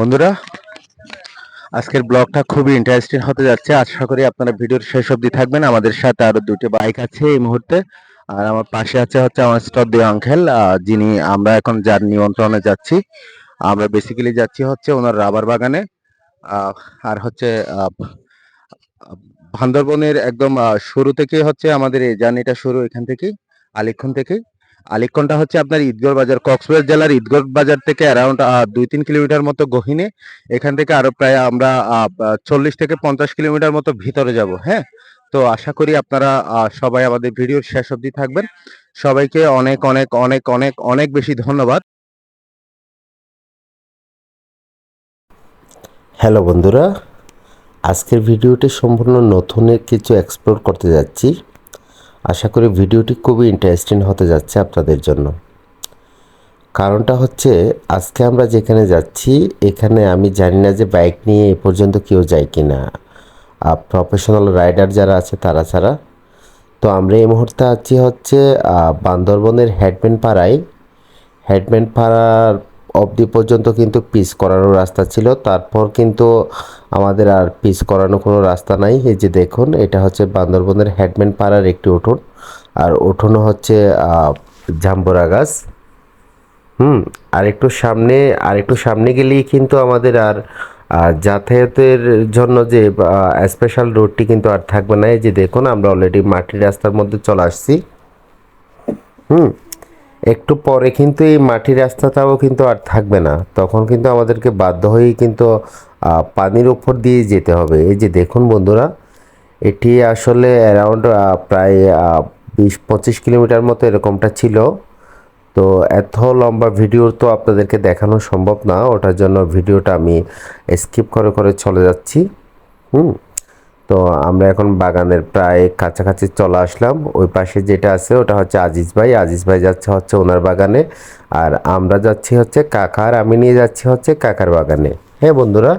বন্ধুরা, আজকের ব্লগটা খুবই ইন্টারেস্টিং হতে যাচ্ছে। আশা করি আপনারা ভিডিওর শেষ অবধি থাকবেন। আমাদের সাথে আরও দুটি বাইক আছে এই মুহূর্তে। আর আমার পাশে আছে হচ্ছে আমার শ্রদ্ধেয় আঙ্কেল যিনি আমরা এখন যার নিয়ন্ত্রণে যাচ্ছি। আমরা বেসিক্যালি যাচ্ছি হচ্ছে ওনার রাবার বাগানে আর হচ্ছে বান্দরবনের একদম শুরু থেকে হচ্ছে আমাদের এই জার্নিটা শুরু এখান থেকে আলিক্ষণ থেকে আলিক্ষণটা হচ্ছে আপনার ঈদগড় বাজার, কক্সবাজার জেলার ঈদগড় বাজার থেকে অ্যারাউন্ড দুই তিন কিলোমিটার মতো গহিনে। এখান থেকে আরও প্রায় আমরা চল্লিশ থেকে পঞ্চাশ কিলোমিটার মতো ভিতরে যাব হ্যাঁ? তো আশা করি আপনারা সবাই আমাদের ভিডিওর শেষ অবধি থাকবেন। সবাইকে অনেক অনেক অনেক অনেক অনেক বেশি ধন্যবাদ। হ্যালো বন্ধুরা, আজকের ভিডিওটি সম্পূর্ণ নতুন কিছু এক্সপ্লোর করতে যাচ্ছি। আশা করি ভিডিওটি খুবই ইন্টারেস্টিং হতে যাচ্ছে আপনাদের জন্য। কারণটা হচ্ছে, আজকে আমরা যেখানে যাচ্ছি, এখানে আমি জানি না যে বাইক নিয়ে এ পর্যন্ত কেউ যায় কি না প্রফেশনাল রাইডার যারা আছে, তারা ছাড়া। তো আমরা এই মুহূর্তে আছি হচ্ছে বান্দরবনের হেডম্যান পাড়ায়। হেডম্যান পাড়ার অবধি পর্যন্ত কিন্তু পিস করানোর রাস্তা ছিল। তারপর কিন্তু আমাদের আর পিস করানো কোনো রাস্তা নাই। এই যে দেখুন, এটা হচ্ছে বান্দরবনের হেডম্যান পাড়ার একটি উঠোন। আর উঠোনও হচ্ছে জাম্বুরা গাছ। হুম, আর একটু সামনে, আর একটু সামনে গেলেই কিন্তু আমাদের আর যাতায়াতের জন্য যে স্পেশাল রোডটি কিন্তু আর থাকবে না। এই যে দেখুন, আমরা অলরেডি মাটির রাস্তার মধ্যে চলে আসছি। হুম একটু পরে কিন্তু এই মাটির রাস্তাটাও কিন্তু আর থাকবে না। তখন কিন্তু আমাদেরকে বাধ্য হয়েই কিন্তু পানির উপর দিয়ে যেতে হবে। এই যে দেখুন বন্ধুরা, এটি আসলে অ্যারাউন্ড প্রায় বিশ, পঁচিশ কিলোমিটার মতো এরকমটা ছিল। তো এত লম্বা ভিডিও তো আপনাদেরকে দেখানো সম্ভব না। ওটার জন্য ভিডিওটা আমি স্কিপ করে করে চলে যাচ্ছি। হুম। তো আমরা এখন বাগানের প্রায় কাছাকাছি চলে আসলাম। ওই পাশে যেটা আছে ওটা হচ্ছে আজিজ ভাই। আজিজ ভাই যাচ্ছে হচ্ছে ওনার বাগানে। আর আমরা যাচ্ছি হচ্ছে কাকার আমি নিয়ে যাচ্ছি হচ্ছে কাকার বাগানে। হ্যাঁ বন্ধুরা,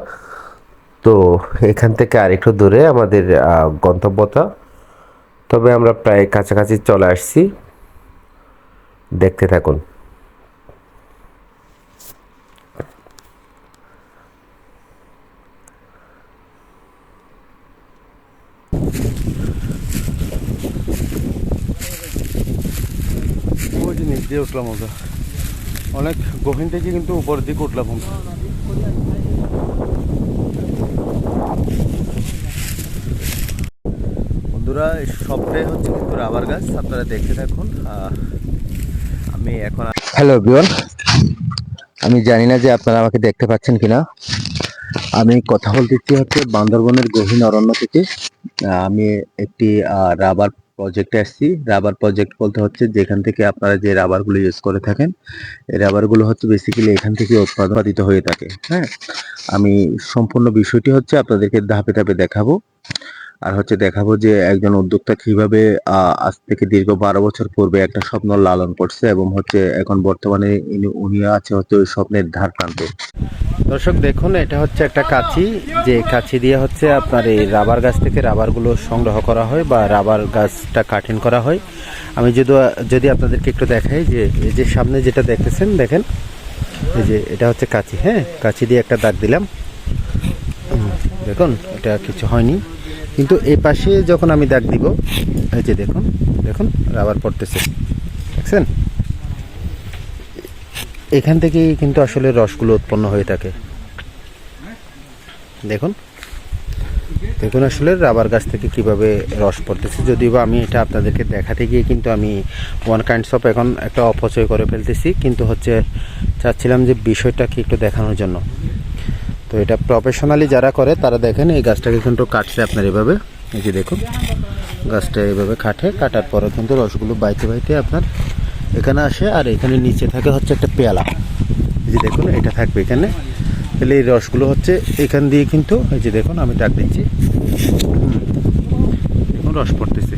তো এখান থেকে আরেকটু দূরে আমাদের গন্তব্যটা। তবে আমরা প্রায় কাছাকাছি চলে আসছি। দেখতে থাকুন ওই যে নিচ দিয়ে উঠলাম ওটা অনেক গহীন থেকে কিন্তু উপরের দিকে উঠলাম আমরা। বন্ধুরা সবটাই হচ্ছে কিন্তু রাবার গাছ, আপনারা দেখতে থাকুন। আমি এখন হ্যালো বিয়ন আমি জানি না যে আপনারা আমাকে দেখতে পাচ্ছেন কিনা। আমি কথা বলতেছি হচ্ছে বান্দরবনের গহীন অরণ্য থেকে। আমি একটি রাবার প্রজেক্টে আসছি। রাবার প্রজেক্ট বলতে হচ্ছে যেখান থেকে আপনারা যে রাবারগুলো ইউজ করে থাকেন, এই রাবারগুলো হচ্ছে বেসিক্যালি এখান থেকে উৎপাদিত হয়ে থাকে হ্যাঁ? আমি সম্পূর্ণ বিষয়টি হচ্ছে আপনাদেরকে ধাপে ধাপে দেখাবো। আর হচ্ছে দেখাবো যে একজন উদ্যোক্তা কীভাবে আজ থেকে দীর্ঘ বারো বছর পূর্বে একটা স্বপ্ন লালন করছে এবং হচ্ছে এখন বর্তমানে উনি আছে হচ্ছে ওই স্বপ্নের ধার প্রান্তে। দর্শক দেখুন, এটা হচ্ছে একটা কাঁচি। যে কাঁচি দিয়ে হচ্ছে আপনার এই রাবার গাছ থেকে রাবারগুলো সংগ্রহ করা হয় বা রাবার গাছটা কাটিং করা হয়। আমি যদি যদি আপনাদেরকে একটু দেখাই যে, এই যে সামনে যেটা দেখতেছেন, দেখেন? এই যে এটা হচ্ছে কাঁচি হ্যাঁ? কাঁচি দিয়ে একটা দাগ দিলাম। দেখুন, এটা কিছু হয়নি। কিন্তু এই পাশে যখন আমি দাগ দিব, এই যে দেখুন দেখুন, রাবার পড়তেছে। দেখছেন? এখান থেকেই কিন্তু আসলে রসগুলো উৎপন্ন হয়ে থাকে। দেখুন দেখুন আসলে রাবার গাছ থেকে কীভাবে রস পড়তেছে। যদিও আমি এটা আপনাদেরকে দেখাতে গিয়ে কিন্তু আমি ওয়ান কাইন্ডস অফ এখন একটা অপচয় করে ফেলতেছি। কিন্তু হচ্ছে, চাচ্ছিলাম যে বিষয়টাকে একটু দেখানোর জন্য। তো এটা প্রফেশনালি যারা করে, তারা দেখেন এই গাছটাকে কিন্তু কাটছে আপনার এভাবে। এই যে দেখুন, গাছটা এইভাবে কাটে, কাটার পরে কিন্তু রসগুলো বাইতে বাইতে আপনার এখানে আসে, আর এখানে নিচে থাকে হচ্ছে একটা পেয়ালা। এই যে দেখুন, এটা থাকবে এখানে। তাহলে এই রসগুলো হচ্ছে এখান দিয়ে কিন্তু, এই যে দেখুন, আমি ডাক দিচ্ছি। দেখুন, রস পড়তেছে।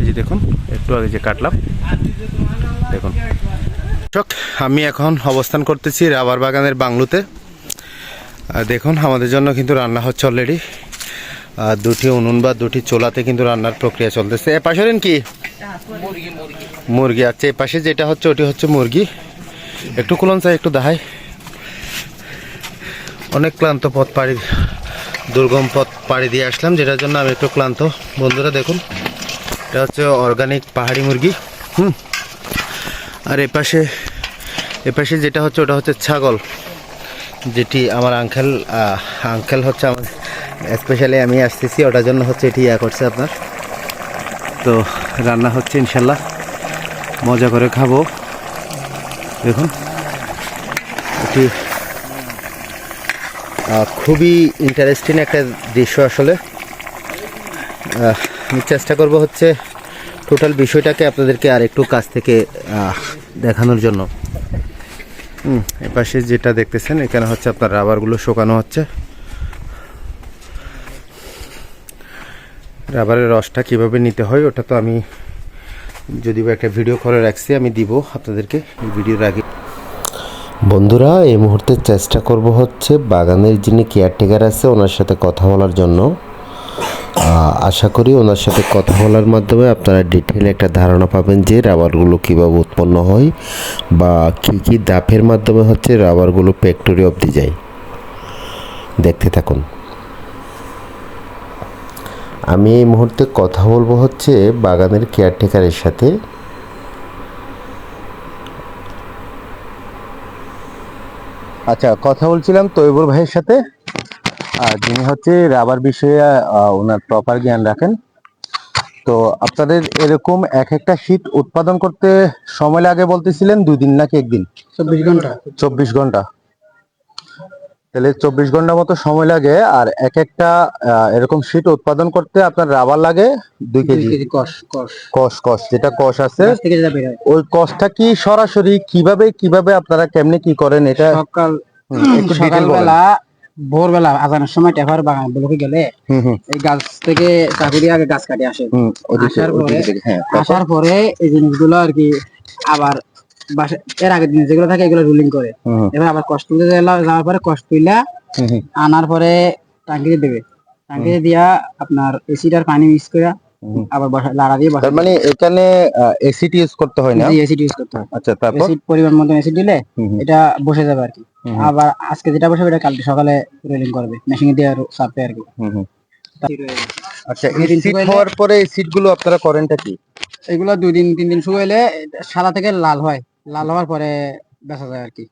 এই যে দেখুন, একটু আগে যে কাটলাম, দেখুন। আমি এখন অবস্থান করতেছি রাবার বাগানের বাংলোতে। দেখুন, আমাদের জন্য কিন্তু রান্না হচ্ছে অলরেডি দুটি উনুন বা দুটি চোলাতে কিন্তু রান্নার প্রক্রিয়া চলতেছে। এ পাশে কি? মুরগি। আচ্ছা এ পাশে যেটা হচ্ছে, ওটি হচ্ছে মুরগি। একটু কুলন চাই, একটু দেখাই অনেক ক্লান্ত পথ পাড়ি, দুর্গম পথ পাড়ি দিয়ে আসলাম, যেটার জন্য আমি একটু ক্লান্ত। বন্ধুরা, দেখুন, এটা হচ্ছে অর্গানিক পাহাড়ি মুরগি। হুম। আর এপাশে এপাশে যেটা হচ্ছে ওটা হচ্ছে ছাগল, যেটি আমার আঙ্কেল আঙ্কেল হচ্ছে আমার স্পেশালি আমি আসতেছি, ওটার জন্য হচ্ছে এটি ইয়া করছে আপনার। তো রান্না হচ্ছে ইনশাল্লাহ, মজা করে খাব। দেখুন, এটি খুবই ইন্টারেস্টিং একটা দৃশ্য আসলে। আমি চেষ্টা করব হচ্ছে টোটাল বিষয়টাকে আপনাদেরকে আর একটু কাছ থেকে দেখানোর জন্য। হুম এপাশে যেটা দেখতেছেন এখানে হচ্ছে আপনার রাবারগুলো শুকানো হচ্ছে। রাবারের রসটা কীভাবে নিতে হয় ওটা তো আমি যদি বা একটা ভিডিও করে রাখছি আমি দিব আপনাদেরকে এই ভিডিওর আগে। বন্ধুরা এই মুহূর্তে চেষ্টা করব হচ্ছে বাগানের যিনি কেয়ারটেকার আছে ওনার সাথে কথা বলার জন্য। আশা করি ওনার সাথে কথা বলার মাধ্যমে আপনারা ডিটেল একটা ধারণা পাবেন যে রাবারগুলো কীভাবে উৎপন্ন হয় বা কী কী দাপের মাধ্যমে হচ্ছে রাবারগুলো ফ্যাক্টরি অবধি যায় দেখতে থাকুন। আমি এই মুহূর্তে কথা বলব হচ্ছে বাগানের কেয়ারটেকারের সাথে। আচ্ছা কথা বলছিলাম তৈবুর ভাইয়ের সাথে। যিনি হচ্ছে রাবার বিষয়ে ওনার প্রপার জ্ঞান রাখেন। তো আপনাদের এরকম এক একটা শীত উৎপাদন করতে সময় লাগে বলতেছিলেন দুই দিন নাকি একদিন? চব্বিশ ঘণ্টা। চব্বিশ ঘণ্টা। তাহলে চব্বিশ ঘণ্টা মতো সময় লাগে আর এক একটা এরকম শীট উৎপাদন করতে আপনার রাবার লাগে দুই কেজি? কষ কষ। যেটা কষ আছে। ওই কষটা কি সরাসরি কীভাবে কীভাবে আপনারা কেমনে কি করেন এটা সকাল সকালবেলা ভোরবেলা আজানের সময় টেফার বাগান ব্লকে গেলে এই গাছ থেকে চাকু দিয়ে আগে গাছ কাটে আসে। আসার পরে- হ্যাঁ? আসার পরে এই জিনিসগুলো আর কি আবার এর আগের দিন যেগুলো থাকে এগুলো রুলিং করে। এবার আবার কষ্ট যাওয়ার পরে কষ্ট আনার পরে টাঙ্কিতে দেবে। টাঙ্কিতে দিয়া আপনার এসিটার পানি মিক্স করে আবার লাড়া দিয়ে বসা। মানে এখানে এসিড ইউজ করতে হয় না? এসিড ইউজ করতে হয়। আচ্ছা তারপর? এসিড পরিমাণ মতো এসিড দিলে এটা বসে যাবে আর কি। আবার আজকে যেটা বসাবে এটা কালকে সকালে রেলিং করবে। মেশিনে দিয়ে সারবে আর কি। আচ্ছা এই এসিড হওয়ার পরে এই সিটগুলো আপনারা করেনটা কি? এগুলো দুই দিন তিন দিন শুকাইলে সাদা থেকে লাল হয়। লাল হওয়ার পরে বেচা যায় আর কি।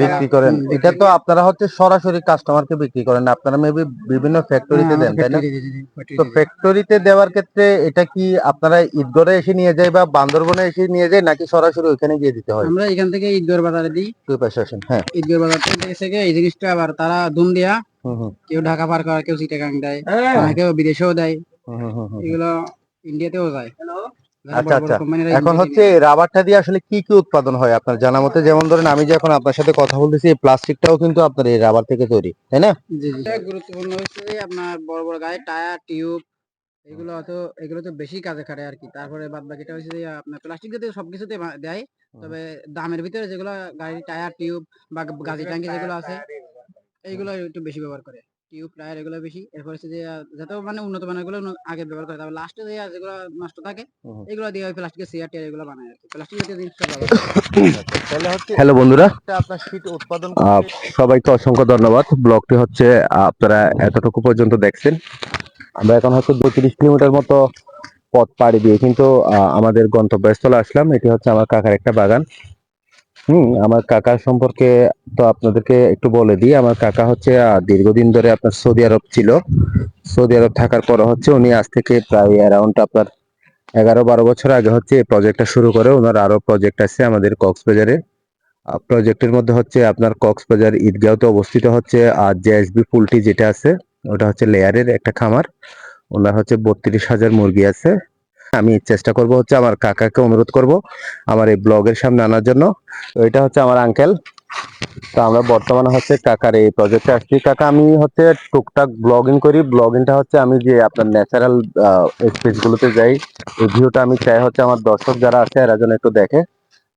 বিক্রি করেন। এটা তো আপনারা হচ্ছে সরাসরি কাস্টমারকে বিক্রি করেন আপনারা মেবি বিভিন্ন ফ্যাক্টরিতে হ্যাঁ, দেন তাই না? তে- ফ্যাক্টরিতে দেওয়ার ক্ষেত্রে এটা কি আপনারা ঈদগড়ে এসে নিয়ে যায় বা বান্দরবনে এসে নিয়ে যায় নাকি সরাসরি ওইখানে গিয়ে দিতে হয়? আমরা এখান থেকে ঈদগড় বাজারে দিই। দুই পাশে আসেন হ্যাঁ। ঈদগড় বাজার থেকে এই জিনিসটা আবার তারা দুম দিয়া কেউ ঢাকা পার করে কেউ চিটাগাং দেয় কেউ বিদেশেও দেয়। এগুলো ইন্ডিয়াতেও যায়। আচ্ছা, আচ্ছা। এখন হচ্ছে রাবারটা দিয়ে আসলে কি কি উৎপাদন হয় আপনার? জানা মতে যেমন ধরেন আমি যে এখন আপনার সাথে কথা বলতেছি এই প্লাস্টিকটাও কিন্তু আপনার এই রাবার থেকে তৈরি তাই না? জি জি গুরুত্বপূর্ণ হচ্ছে যে আপনার বড় বড় গাড়ি টায়ার টিউব এগুলো তো এগুলো তো বেশি কাজে খাটে আর কি। তারপরে বাদ বাকিটা হচ্ছে যে আপনার প্লাস্টিক জাতীয় সবকিছুতে দেয়। তবে দামের ভিতরে যেগুলো গাড়ির টায়ার টিউব বা গাড়ি ট্যাঙ্কি যেগুলো আছে এইগুলো একটু বেশি ব্যবহার করে। টিউব টায়ার এগুলো বেশি। এরপর হচ্ছে যে যাতে মানে উন্নত মানেরগুলো আগে ব্যবহার করে তারপর লাস্টে যে যেগুলো নষ্ট থাকে এগুলো দিয়ে ওই প্লাস্টিকের চেয়ার টিয়ার এগুলো বানায় আর কি। প্লাস্টিক জাতীয় ব্যবহার তাহলে হচ্ছে হ্যালো বন্ধুরা। এটা আপনার শীত উৎপাদন আহ, সবাইকে অসংখ্য ধন্যবাদ। ব্লগটি হচ্ছে আপনারা এতটুকু পর্যন্ত দেখছেন। আমরা এখন হচ্ছে পঁয়ত্রিশ কিলোমিটার মতো পথ পাড়ি দিয়ে কিন্তু আহ, আমাদের গন্তব্যস্থলে আসলাম। এটি হচ্ছে আমার কাকার একটা বাগান। হুম, আমার কাকার সম্পর্কে তো আপনাদেরকে একটু বলে দিই। আমার কাকা হচ্ছে দীর্ঘদিন ধরে আপনার সৌদি আরব ছিল। সৌদি আরব থাকার পর হচ্ছে উনি আজ থেকে প্রায় অ্যারাউন্ড আপনার এগারো বারো বছর আগে হচ্ছে এই প্রজেক্টটা শুরু করে। ওনার আরও প্রজেক্ট আছে আমাদের কক্সবাজারে। প্রজেক্টের মধ্যে হচ্ছে আপনার কক্সবাজার ঈদগাঁওতে অবস্থিত হচ্ছে আর জে জেএসবি পুলটি যেটা আছে, ওটা হচ্ছে লেয়ারের একটা খামার। ওনার হচ্ছে বত্রিশ হাজার মুরগি আছে। আমি চেষ্টা করব হচ্ছে আমার কাকাকে অনুরোধ করব আমার এই ব্লগের সামনে আনার জন্য। এটা হচ্ছে আমার আঙ্কেল তো আমরা বর্তমানে হচ্ছে কাকার এই প্রজেক্টে আসছি। কাকা, আমি হচ্ছে টুকটাক ব্লগিং করি। ব্লগিংটা হচ্ছে আমি যে আপনার ন্যাচারাল স্পেস গুলোতে যাই, এই ভিউটা আমি চাই হচ্ছে আমার দর্শক যারা আছে, এরা যেন একটু দেখে।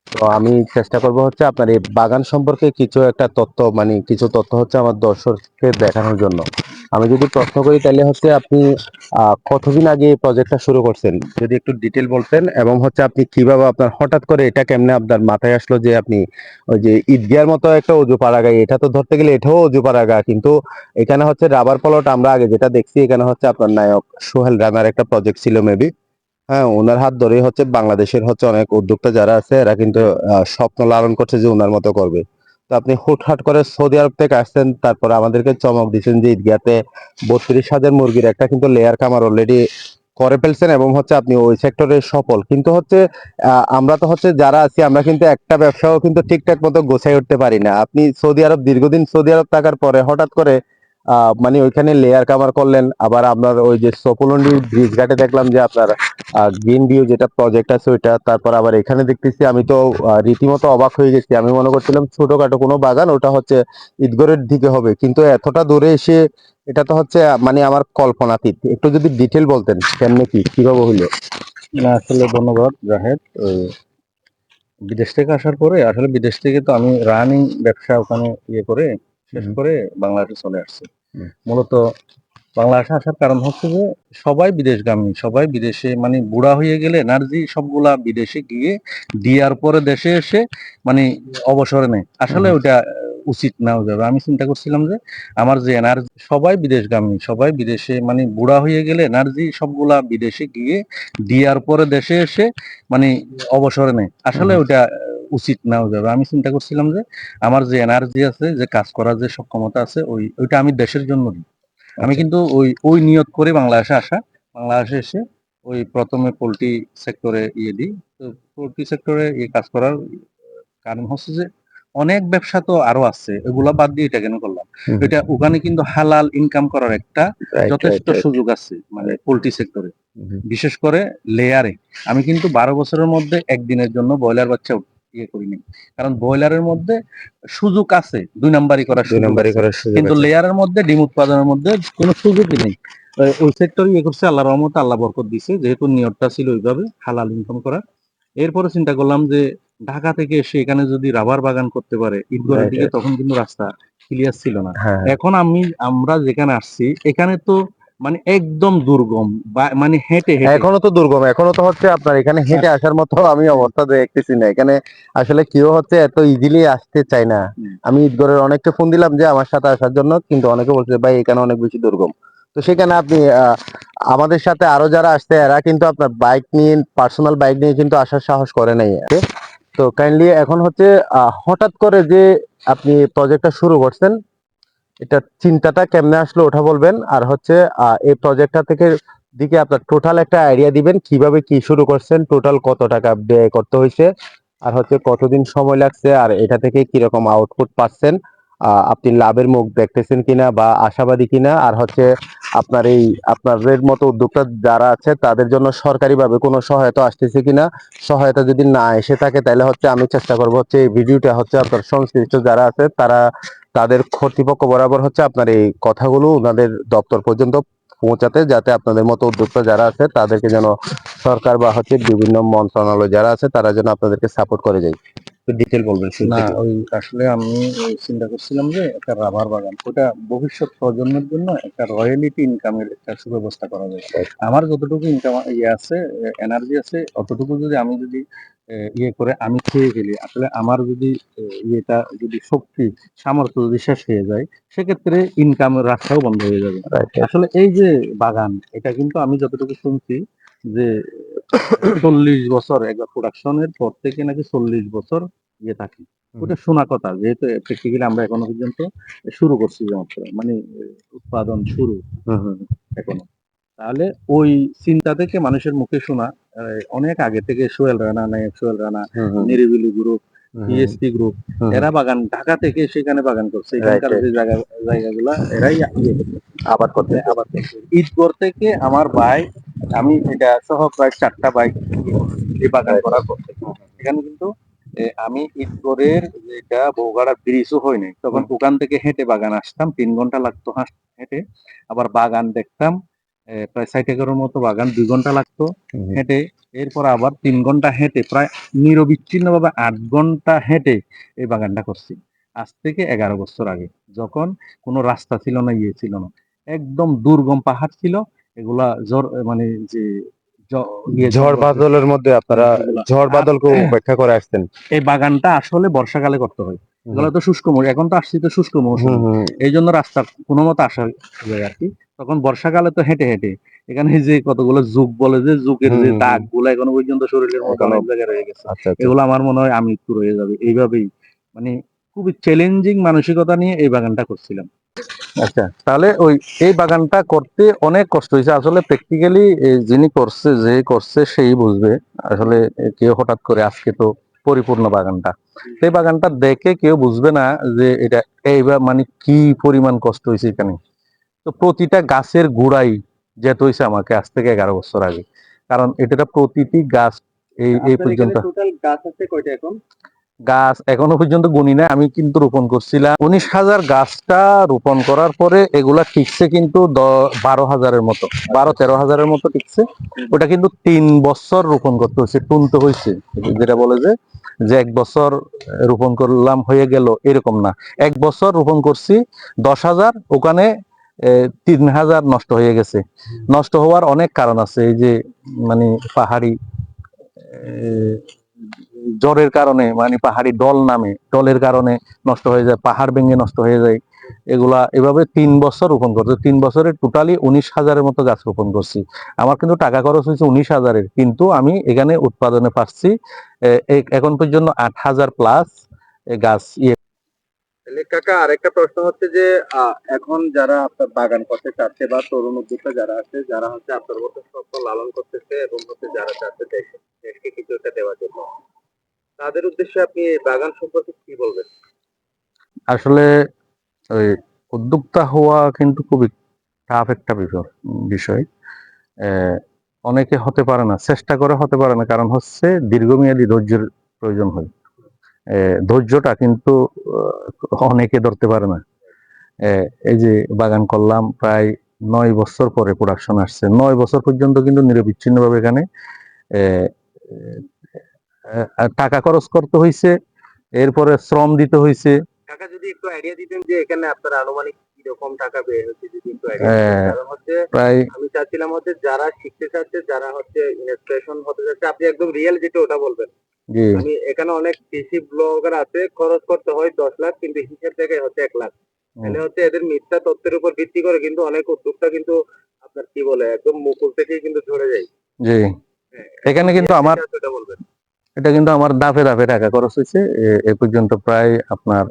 তো আমি চেষ্টা করব হচ্ছে আপনার এই বাগান সম্পর্কে কিছু একটা তথ্য মানে কিছু তথ্য হচ্ছে আমার দর্শককে দেখানোর জন্য। আমি যদি প্রশ্ন করি তাহলে হচ্ছে আপনি কতদিন আগে এই প্রজেক্টটা শুরু করছেন? যদি একটু ডিটেল বলতেন, এবং হচ্ছে আপনি কীভাবে আপনার, হঠাৎ করে এটা কেমনে আপনার মাথায় আসলো যে আপনি ওই যে ঈদগার মতো একটা অজু পাড়াগা এটা তো ধরতে গেলে এটাও অজু পাড়াগা কিন্তু এখানে হচ্ছে রাবার প্লট আমরা আগে যেটা দেখছি, এখানে হচ্ছে আপনার নায়ক সোহেল রানার একটা প্রজেক্ট ছিল মেবি হ্যাঁ ওনার হাত ধরেই হচ্ছে বাংলাদেশের হচ্ছে অনেক উদ্যোক্তা যারা আছে, এরা কিন্তু স্বপ্ন লালন করছে যে ওনার মতো করবে। তো আপনি হুটহাট করে সৌদি আরব থেকে আসছেন, তারপর আমাদেরকে চমক দিচ্ছেন যে ঈদগাতে বত্রিশ হাজার মুরগির একটা কিন্তু লেয়ার কামার অলরেডি করে ফেলছেন এবং হচ্ছে আপনি ওই সেক্টরে সফল। কিন্তু হচ্ছে আমরা তো হচ্ছে যারা আছি, আমরা কিন্তু একটা ব্যবসাও কিন্তু ঠিকঠাক মতো গোছাই উঠতে পারি না। আপনি সৌদি আরব, দীর্ঘদিন সৌদি আরব থাকার পরে হঠাৎ করে মানে ওইখানে লেয়ার কামার করলেন। আবার আপনার ওই যে সপুলন্ডি ব্রিজ ঘাটে দেখলাম যে আপনার গ্রিন ভিউ যেটা প্রজেক্ট আছে ওইটা। তারপর আবার এখানে দেখতেছি আমি তো রীতিমতো অবাক হয়ে গেছি। আমি মনে করছিলাম ছোটখাটো কোনো বাগান ওটা হচ্ছে ঈদগড়ের দিকে হবে। কিন্তু এতটা দূরে এসে এটা তো হচ্ছে মানে আমার কল্পনাতীত। একটু যদি ডিটেল বলতেন কেমনে কি কীভাবে হইল? না আসলে ধন্যবাদ জাহেদ। বিদেশ থেকে আসার পরে আসলে বিদেশ থেকে তো আমি রানিং ব্যবসা ওখানে ইয়ে করে শেষ করে বাংলাদেশে চলে আসছি। মূলত বাংলা বাংলাদেশে আসার কারণ হচ্ছে যে সবাই বিদেশগামী সবাই বিদেশে মানে বুড়া হয়ে গেলে এনার্জি সবগুলা বিদেশে গিয়ে দেওয়ার পরে দেশে এসে মানে অবসরে নেয়। আসলে ওটা উচিত না যাবে। আমি চিন্তা করছিলাম যে আমার যে এনার্জি সবাই বিদেশগামী সবাই বিদেশে মানে বুড়া হয়ে গেলে এনার্জি সবগুলা বিদেশে গিয়ে দেওয়ার পরে দেশে এসে মানে অবসরে নেয়। আসলে ওটা উচিত নাও যাবে। আমি চিন্তা করছিলাম যে আমার যে এনার্জি আছে যে কাজ করার যে সক্ষমতা আছে ওই ওইটা আমি দেশের জন্য দিই আমি আচ্ছা। কিন্তু ওই ওই নিয়ত করে বাংলাদেশে আসা বাংলাদেশে এসে ওই প্রথমে পোলট্রি সেক্টরে ইয়ে দিই। তো পোলট্রি সেক্টরে ইয়ে কাজ করার কারণ হচ্ছে যে অনেক ব্যবসা তো আরও আছে এগুলা বাদ দিয়ে এটা কেন করলাম? এটা ওখানে কিন্তু হালাল ইনকাম করার একটা যথেষ্ট. সুযোগ আছে মানে পোলট্রি সেক্টরে। বিশেষ করে লেয়ারে আমি কিন্তু বারো বছরের মধ্যে একদিনের জন্য ব্রয়লার বাচ্চা ইয়ে করিনি। কারণ ব্রয়লারের মধ্যে সুযোগ আছে দুই নাম্বারই করার দুই নম্বরই। করার সুযোগ কিন্তু লেয়ারের মধ্যে ডিম উৎপাদনের মধ্যে কোনো সুযোগই নেই। ওই সেক্টরে ইয়ে করছে আল্লাহ রহমত আল্লাহ বরকত দিছে যেহেতু নিয়তটা ছিল ওইভাবে হালাল ইনকাম করার। এরপরে চিন্তা করলাম যে ঢাকা থেকে এসে এখানে যদি রাবার বাগান করতে পারে ঈদগড়ের দিকে তখন কিন্তু রাস্তা ক্লিয়ার ছিল না। হ্যাঁ। এখন আমি আমরা যেখানে আসছি এখানে তো মানে একদম দুর্গম মানে হেঁটে এখনও তো দুর্গম এখনও তো হচ্ছে আপনার এখানে হেঁটে আসার মতো আমি অবস্থা দেখতেছি না। এখানে আসলে কেউ হচ্ছে এত ইজিলি আসতে চায় না। আমি ঈদগড়ের অনেককে ফোন দিলাম যে আমার সাথে আসার জন্য কিন্তু অনেকে বলছে ভাই এখানে অনেক বেশি দুর্গম। তো সেখানে আপনি আহ, আমাদের সাথে আরও যারা আসছে এরা কিন্তু আপনার বাইক নিয়ে পার্সোনাল বাইক নিয়ে কিন্তু আসার সাহস করে নাই তো কাইন্ডলি এখন হচ্ছে হঠাৎ করে যে আপনি প্রজেক্টটা শুরু করছেন এটা চিন্তাটা কেমনে আসলো ওটা বলবেন? আর হচ্ছে এই প্রজেক্টটা থেকে দিকে আপনার টোটাল একটা আইডিয়া দিবেন, কীভাবে কি শুরু করছেন টোটাল কত টাকা ব্যয় করতে হয়েছে, আর হচ্ছে কতদিন সময় লাগছে, আর এটা থেকে কীরকম আউটপুট পাচ্ছেন আপনি লাভের মুখ দেখতেছেন কিনা বা আশাবাদী কিনা, আর হচ্ছে আপনার এই, আপনাদের মতো উদ্যোক্তা যারা আছে, তাদের জন্য সরকারিভাবে কোনো সহায়তা আসতেছে কিনা, সহায়তা যদি না এসে থাকে, তাহলে হচ্ছে আমি চেষ্টা করব হচ্ছে এই ভিডিওটা হচ্ছে আপনার সংশ্লিষ্ট যারা আছে, তারা তাদের কর্তৃপক্ষ বরাবর হচ্ছে আপনার এই কথাগুলো ওনাদের দপ্তর পর্যন্ত পৌঁছাতে, যাতে আপনাদের মতো উদ্যোক্তা যারা আছে, তাদেরকে যেন সরকার বা হচ্ছে বিভিন্ন মন্ত্রণালয় যারা আছে, তারা যেন আপনাদেরকে সাপোর্ট করে যায়। ডিটেল বলবেন না ওই আসলে আমি চিন্তা করছিলাম যে একটা রাবার বাগান ওটা ভবিষ্যৎ প্রজন্মের জন্য একটা রয়্যালিটি ইনকামের একটা সুব্যবস্থা করা যায়। আমার যতটুকু ইনকাম ইয়ে আছে এনার্জি আছে অতটুকু যদি আমি যদি ইয়ে করে আমি খেয়ে ফেলি আসলে আমার যদি ইয়েটা যদি শক্তি সামর্থ্য যদি শেষ হয়ে যায় সেক্ষেত্রে ইনকামের রাস্তাও বন্ধ হয়ে যাবে. আসলে এই যে বাগান এটা কিন্তু আমি যতটুকু শুনছি যে চল্লিশ বছর একবার প্রোডাকশনের পর থেকে নাকি চল্লিশ বছর ইয়ে থাকে। ওটা শোনা কথা যেহেতু প্র্যাকটিক্যালি আমরা এখনও পর্যন্ত শুরু করছি যেমন মাত্র মানে উৎপাদন শুরু এখনও। তাহলে ওই চিন্তা থেকে মানুষের মুখে শোনা অনেক আগে থেকে সোহেল রানা নায়ক সোহেল রানা নিরিবিলি গ্রুপ হুম, গ্রুপ এরা বাগান ঢাকা থেকে সেখানে বাগান করছে। এখানকার যে জায়গা জায়গাগুলা এরাই ইয়ে করছে। আবার করতে ঈদগড় থেকে আমার ভাই আমি এটা সহ প্রায় চারটা বাইক এই বাগান পর থেকে। এখানে কিন্তু আমি ঈদগড়ের যেটা বৌগাড়া ব্রিজও হয় নাই তখন ওখান থেকে হেঁটে বাগান আসতাম। তিন ঘণ্টা লাগতো হাস- হেঁটে। আবার বাগান দেখতাম। প্রায় ষাট একরের মতো বাগান দুই ঘণ্টা লাগতো হেঁটে। এরপর আবার তিন ঘণ্টা হেঁটে প্রায় নিরবিচ্ছিন্ন ভাবে আট ঘণ্টা হেঁটে এই বাগানটা করছি। আজ থেকে এগারো বছর আগে যখন কোনো রাস্তা ছিল না ইয়ে ছিল না একদম দুর্গম পাহাড় ছিল এগুলা ঝড় মানে যে ইয়ে ঝড় বাদলের মধ্যে আপনারা ঝড় বাদলকে উপেক্ষা করে আসতেন। এই বাগানটা আসলে বর্ষাকালে করতে হয়। এগুলো তো শুষ্ক মৌসুম এখন তো আসছি তো শুষ্ক মৌসুম। এই জন্য রাস্তা কোনো মতো আসা যায় আর কি। তখন বর্ষাকালে তো হেঁটে হেঁটে। এখানে যে কতগুলো যুগ বলে যে যুগের যে। দাগগুলো এখনও পর্যন্ত শরীরের মধ্যে অনেক জায়গায় রয়ে গেছে। আচ্ছা আচ্ছা। এগুলো আমার মনে হয় আমি একটু রয়ে যাবে। এইভাবেই মানে খুবই চ্যালেঞ্জিং মানসিকতা নিয়ে এই বাগানটা করছিলাম। আচ্ছা তাহলে ওই এই বাগানটা করতে অনেক কষ্ট হয়েছে। আসলে প্র্যাকটিক্যালি যিনি করছে যে করছে সেই বুঝবে। আসলে কেউ হঠাৎ করে আজকে তো পরিপূর্ণ বাগানটা। সেই বাগানটা দেখে কেউ বুঝবে না যে এটা এইবার মানে কি পরিমাণ কষ্ট হয়েছে এখানে। তো প্রতিটা গাছের গোড়াই যেতে হয়েছে আমাকে আজ থেকে এগারো বছর আগে কারণ এটা প্রতিটি গাছ এই এই পর্যন্ত। গাছ আছে কয়টা এখন? গাছ এখনও পর্যন্ত গুনি না আমি কিন্তু রোপণ করছিলাম। উনিশ হাজার গাছটা রোপণ করার পরে এগুলা টিকছে কিন্তু বারো হাজারের মতো বারো তেরো হাজারের মতো টিকছে। ওটা কিন্তু তিন বছর রোপণ করতে হয়েছে টুনতে হয়েছে। যেটা বলে যে যে এক বছর রোপণ করলাম হয়ে গেল এরকম না। এক বছর রোপণ করছি দশ হাজার ওখানে তিন হাজার নষ্ট হয়ে গেছে। নষ্ট হওয়ার অনেক কারণ আছে, এই যে মানে পাহাড়ি জ্বরের কারণে মানে পাহাড়ি ডল নামে, ডলের কারণে নষ্ট হয়ে যায়, পাহাড় ভেঙে নষ্ট হয়ে যায়। এগুলা এভাবে তিন বছর রোপণ করছে, তিন বছরে টোটালি উনিশ হাজারের মতো গাছ রোপণ করছি। আমার কিন্তু টাকা খরচ হয়েছে উনিশ হাজারের, কিন্তু আমি এখানে উৎপাদনে পাচ্ছি এখন পর্যন্ত আট হাজার প্লাস গাছ ইয়ে কাকা, আরেকটা প্রশ্ন হচ্ছে যে এখন যারা আপনার বাগান করতে চাচ্ছে বা তরুণ উদ্যোক্তা যারা আছে, যারা হচ্ছে আপনার মতো শস্য লালন করতেছে এবং হচ্ছে যারা চাচ্ছে দেশ, দেশকে কিছু একটা দেওয়ার জন্য, তাদের উদ্দেশ্যে আপনি এই বাগান সম্পর্কে কি বলবেন? আসলে ওই উদ্যোক্তা হওয়া কিন্তু খুবই টাফ একটা বিষয় অনেকে হতে পারে না, চেষ্টা করে হতে পারে না, কারণ হচ্ছে দীর্ঘমেয়াদী ধৈর্যের প্রয়োজন হয়। ধৈর্যটা কিন্তু অনেকে ধরতে পারে না। এই যে বাগান করলাম প্রায় নয় বছর পরে প্রোডাকশন আসছে। নয় বছর পর্যন্ত কিন্তু নিরবিচ্ছিন্নভাবে এখানে টাকা খরচ করতে হয়েছে এরপরে শ্রম দিতে হয়েছে কাকা যদি একটু আইডিয়া দিতেন যে এখানে আপনার আনুমানিক কি রকম টাকা ব্যয় হচ্ছে যদি একটু। কারণ হচ্ছে প্রায় আমি চাচ্ছিলাম হচ্ছে যারা শিখতে চাচ্ছে যারা হচ্ছে হতে চাচ্ছে আপনি একদম রিয়েল যেটা ওটা বলবেন। আমি এখানে অনেক কৃষি ব্লগার আছে খরচ করতে হয় দশ লাখ কিন্তু হিসেব থেকে হচ্ছে এক লাখ। তাহলে হচ্ছে এদের মিথ্যা তথ্যের উপর ভিত্তি করে কিন্তু অনেক উদ্যোক্তা কিন্তু আপনার কি বলে একদম মুকুল থেকেই কিন্তু ঝরে যায়। জি। এখানে কিন্তু আমার এটা কিন্তু আমার দাফে দাফে টাকা খরচ হয়েছে। এ- পর্যন্ত প্রায় আপনার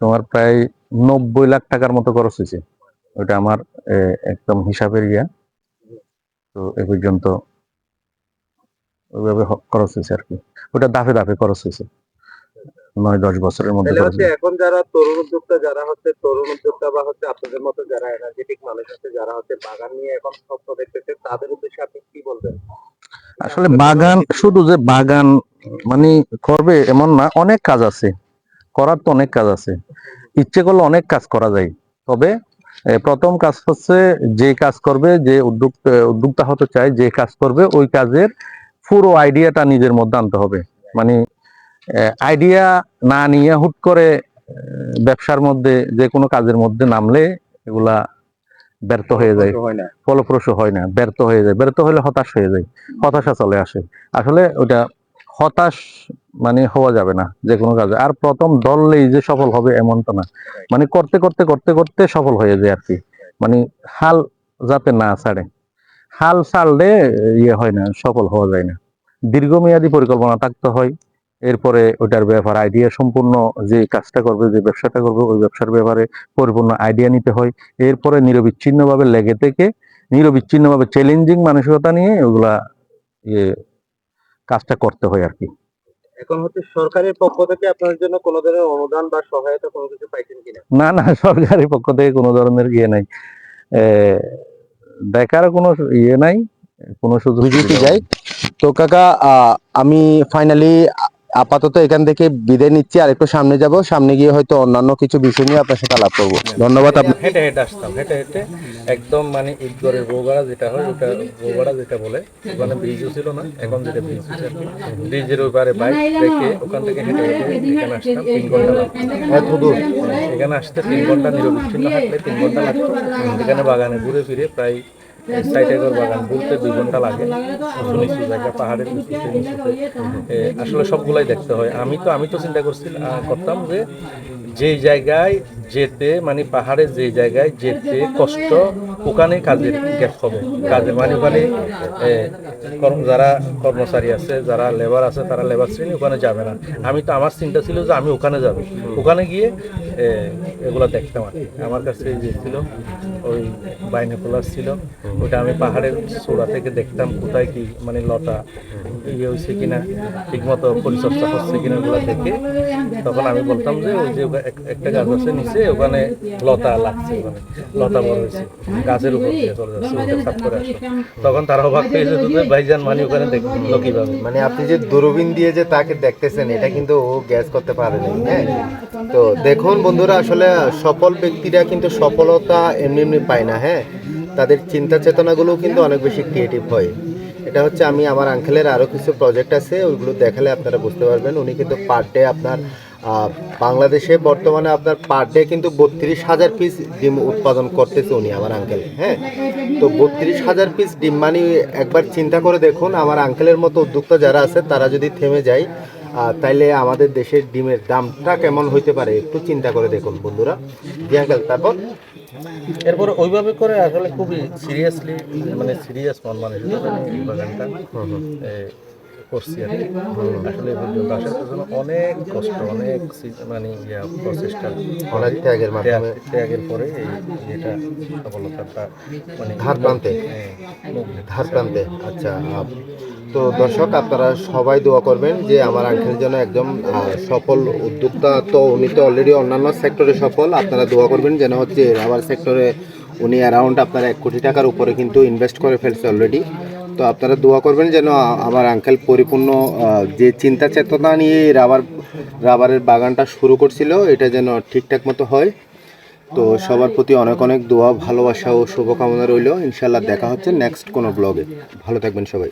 তোমার প্রায় নব্বই লাখ টাকার মতো খরচ হয়েছে। ওটা আমার একদম হিসাবের ইয়া। তো এ পর্যন্ত ওইভাবে খরচ হয়েছে আর কি। ওটা দাফে দাফে খরচ হয়েছে। নয় দশ বছরের মধ্যে। এখন যারা তরুণ উদ্যোক্তা যারা হচ্ছে তরুণ উদ্যোক্তা বা হচ্ছে আপনাদের মতো যারা এনার্জেটিক মানুষ আছে যারা হচ্ছে বাগান নিয়ে এখন স্বপ্ন দেখতেছে তাদের উদ্দেশ্যে আপনি কি বলবেন? আসলে বাগান শুধু যে বাগান মানে করবে এমন না অনেক কাজ আছে। করার তো অনেক কাজ আছে। ইচ্ছে করলে অনেক কাজ করা যায়। তবে প্রথম কাজ হচ্ছে যে কাজ করবে যে উদ্যোক্তা উদ্যোক্তা হতে চায় যে কাজ করবে ওই কাজের পুরো আইডিয়াটা নিজের মধ্যে আনতে হবে। মানে আইডিয়া না নিয়ে হুট করে ব্যবসার মধ্যে যে কোনো কাজের মধ্যে নামলে এগুলা ব্যর্থ হয়ে যায়। ফলপ্রসূ হয় না ব্যর্থ হয়ে যায়। ব্যর্থ হলে হতাশ হয়ে যায়। হতাশা চলে আসে। আসলে ওটা হতাশ মানে হওয়া যাবে না যে কোনো কাজে। আর প্রথম দললেই যে সফল হবে এমন তো না। মানে করতে করতে করতে করতে সফল হয়ে যায় আর কি। মানে হাল যাতে না ছাড়ে। হাল ছাড়লে ইয়ে হয় না সফল হওয়া যায় না। দীর্ঘমেয়াদী পরিকল্পনা থাকতে হয়। এরপরে ওটার ব্যাপার আইডিয়া সম্পূর্ণ যে কাজটা করবে যে ব্যবসাটা করবে ওই ব্যবসার ব্যাপারে পরিপূর্ণ আইডিয়া নিতে হয়। এরপরে নিরবিচ্ছিন্নভাবে লেগে থেকে নিরবিচ্ছিন্নভাবে চ্যালেঞ্জিং মানসিকতা নিয়ে ওগুলা ইয়ে কাজটা করতে হয় আর কি এখন হচ্ছে সরকারের পক্ষ থেকে আপনার জন্য কোনো ধরনের অনুদান বা সহায়তা কোনো কিছু পাইছেন কিনা? না না সরকারি পক্ষ থেকে কোনো ধরনের ইয়ে নাই। দেখার কোনো ইয়ে নাই কোনো সুযোগ যাই তো কাকা আহ, আমি ফাইনালি আপাতত এখান থেকে বিদায় নিচ্ছি আর একটু সামনে যাব। সামনে গিয়ে হয়তো অন্যান্য কিছু বিষয় নিয়ে আপনার সাথে আলাপ করব। ধন্যবাদ আপনার হেঁটে হেঁটে আসতাম হেঁটে হেঁটে একদম মানে ঈদগড়ের বৌগাড়া যেটা হয় ওটা বৌগাড়া যেটা বলে ওখানে ব্রিজও ছিল না এখন যেটা ব্রিজ ব্রিজের ওই পারে বাইক রেখে ওখান থেকে হেঁটে হেঁটে এখানে আসতাম তিন ঘণ্টা এত দূর? এখানে আসতে তিন ঘণ্টা নিরবিচ্ছিন্ন হাঁটলে তিন ঘণ্টা লাগতো। এখানে বাগানে ঘুরে ফিরে প্রায় ঘণ্টা লাগে। জায়গা পাহাড়ের আসলে সবগুলাই দেখতে হয়। আমি তো আমি তো চিন্তা করছি আহ, করতাম যে যে জায়গায় যেতে মানে পাহাড়ে যে জায়গায় যেতে কষ্ট ওখানে কাজের গ্যাপ হবে। কাজের মানে ওখানে কর্ম, যারা কর্মচারী আছে, যারা লেবার আছে, তারা লেবার শ্রেণি ওখানে যাবে না। আমি তো, আমার চিন্তা ছিল যে আমি ওখানে যাব। ওখানে গিয়ে এগুলো দেখতাম আর আমার কাছে যে ছিল, ওই বাইনোকুলার ছিল, ওটা আমি পাহাড়ের চূড়া থেকে দেখতাম কোথায় কি মানে লতা ইয়ে হয়েছে কিনা, ঠিকমতো পরিচর্যা হচ্ছে কিনা ওগুলো দেখে। তখন আমি বলতাম যে, ওই যে এক- একটা গাছ আছে নিচে, ওখানে লতা লাগছে, ওখানে। লতা বড় হয়েছে। গাছের উপর দিয়ে চলে যাচ্ছে ওটা করে আসো তখন তারা অবাক হয়ে যেত যে ভাইজান মানে ওখানে দেখল কীভাবে মানে আপনি যে দূরবীন দিয়ে যে তাকে দেখতেছেন এটা কিন্তু ও গ্যাস করতে পারে নাই হ্যাঁ? তো দেখুন বন্ধুরা আসলে সফল ব্যক্তিরা কিন্তু সফলতা এমনি এমনি পায় না হ্যাঁ? তাদের চিন্তা চেতনাগুলো কিন্তু অনেক বেশি ক্রিয়েটিভ হয়। এটা হচ্ছে আমি আমার আঙ্কেলের আরও কিছু প্রজেক্ট আছে ওইগুলো দেখালে আপনারা বুঝতে পারবেন। উনি কিন্তু পার ডে আপনার বাংলাদেশে বর্তমানে আপনার পার ডে কিন্তু বত্রিশ হাজার পিস ডিম উৎপাদন করতেছে উনি আমার আঙ্কেল হ্যাঁ? তো বত্রিশ হাজার পিস ডিম মানে একবার চিন্তা করে দেখুন আমার আঙ্কেলের মতো উদ্যোক্তা যারা আছে তারা যদি থেমে যায় তাইলে আমাদের দেশের ডিমের দামটা কেমন হইতে পারে একটু চিন্তা করে দেখুন বন্ধুরা। জি আঙ্কেল তারপর? এরপরে ওইভাবে করে আসলে খুবই সিরিয়াসলি মানে সিরিয়াস মন মানে বাগানটা করছি আর কি। আসলে এই পর্যন্ত আসার জন্য অনেক কষ্ট অনেক মানে ইয়া প্রচেষ্টা অনেক ত্যাগের মাধ্যমে। ত্যাগের পরে এই এটা সফলতাটা মানে ধার প্রান্তে। হ্যাঁ, ধার প্রান্তে। আচ্ছা তো দর্শক আপনারা সবাই দোয়া করবেন যে আমার আঙ্কেল যেন একদম সফল উদ্যোক্তা তো উনি তো অলরেডি অন্যান্য সেক্টরে সফল। আপনারা দোয়া করবেন যেন হচ্ছে রাবার সেক্টরে উনি অ্যারাউন্ড আপনার এক কোটি টাকার উপরে কিন্তু ইনভেস্ট করে ফেলছে অলরেডি তো আপনারা দোয়া করবেন যেন আমার আঙ্কেল পরিপূর্ণ যে চিন্তা চেতনা নিয়ে রাবার, রাবারের বাগানটা শুরু করছিল, এটা যেন ঠিকঠাক মতো হয়। তো সবার প্রতি অনেক অনেক দোয়া, ভালোবাসা ও শুভকামনা রইল। ইনশাল্লাহ দেখা হচ্ছে নেক্সট কোনো ব্লগে ভালো থাকবেন সবাই।